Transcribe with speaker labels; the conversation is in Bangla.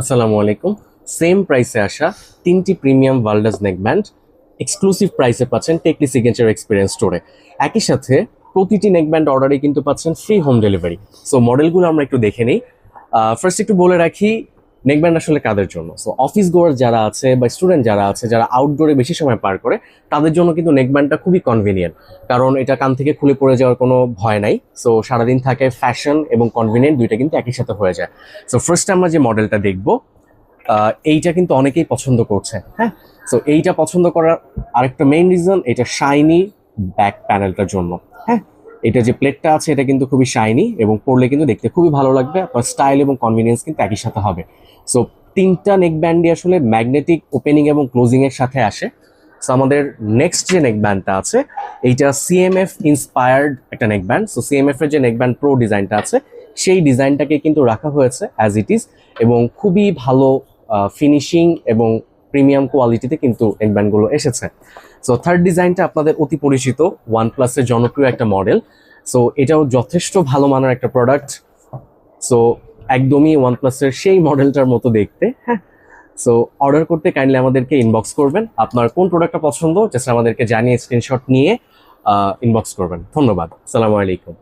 Speaker 1: আসসালামু আলাইকুম। সেম প্রাইসে আসা তিনটি প্রিমিয়াম ওয়ার্ল্ডাস নেকব্যান্ড এক্সক্লুসিভ প্রাইসে পাচ্ছেন টেকলি সিগনেচার এক্সপিরিয়েন্স স্টোরে একই সাথে প্রতিটি নেকব্যান্ড অর্ডারে কিন্তু পাচ্ছেন ফ্রি হোম ডেলিভারি সো মডেলগুলো আমরা একটু দেখে নিই। ফার্স্ট একটু বলে রাখি নেকব্যান্ড আসলে কাদের জন্য? সো অফিস গোয়ার যারা আছে বা স্টুডেন্ট যারা আছে, যারা আউটডোরে বেশি সময় পার করে, তাদের জন্য কিন্তু নেকব্যান্ডটা খুবই কনভিনিয়েন্ট কারণ এটা কান থেকে খুলে পড়ে যাওয়ার কোনো ভয় নাই। সো সারাদিন থাকে ফ্যাশন এবং কনভিনিয়েন্ট দুইটা কিন্তু একই সাথে হয়ে যায়। সো ফার্স্ট আমরা যে মডেলটা দেখব এইটা কিন্তু অনেকেই পছন্দ করছে হ্যাঁ? সো এইটা পছন্দ করার আরেকটা মেইন রিজন এটা শাইনি ব্যাক প্যানেলটার জন্য হ্যাঁ? এটা যে প্লেটটা আছে, এটা কিন্তু খুবই শাইনি এবং পরলে কিন্তু দেখতে খুবই ভালো লাগবে। আপনার স্টাইল এবং কনভিনিয়েন্স কিন্তু একই সাথে হবে। সো তিনটা নেক ব্যান্ডই আসলে ম্যাগনেটিক ওপেনিং এবং ক্লোজিং এর সাথে আসে। সো আমাদের নেক্সট যে নেক ব্যান্ডটা আছে, এইটা সিএমএফ ইন্সপায়ার্ড একটা নেক ব্যান্ড সো সিএমএফ এর যে নেক ব্যান্ড প্রো ডিজাইনটা আছে, সেই ডিজাইনটাকে কিন্তু রাখা হয়েছে অ্যাজ ইট ইজ এবং খুবই ভালো ফিনিশিং এবং প্রিমিয়াম কোয়ালিটিতে কিন্তু নেক ব্যান্ডগুলো এসেছে। সো থার্ড ডিজাইনটা আপনাদের অতি পরিচিত ওয়ান প্লাসের জনপ্রিয় একটা মডেল সো এটাও যথেষ্ট ভালো মানের একটা প্রোডাক্ট সো একদমই ওয়ান প্লাসের সেই মডেলটার মতো দেখতে হ্যাঁ। সো অর্ডার করতে কাইন্ডলি আমাদেরকে ইনবক্স করবেন। আপনার কোন প্রোডাক্টটা পছন্দ জাস্ট আমাদেরকে জানিয়ে স্ক্রিনশট নিয়ে ইনবক্স করবেন। ধন্যবাদ। সালামু আলাইকুম।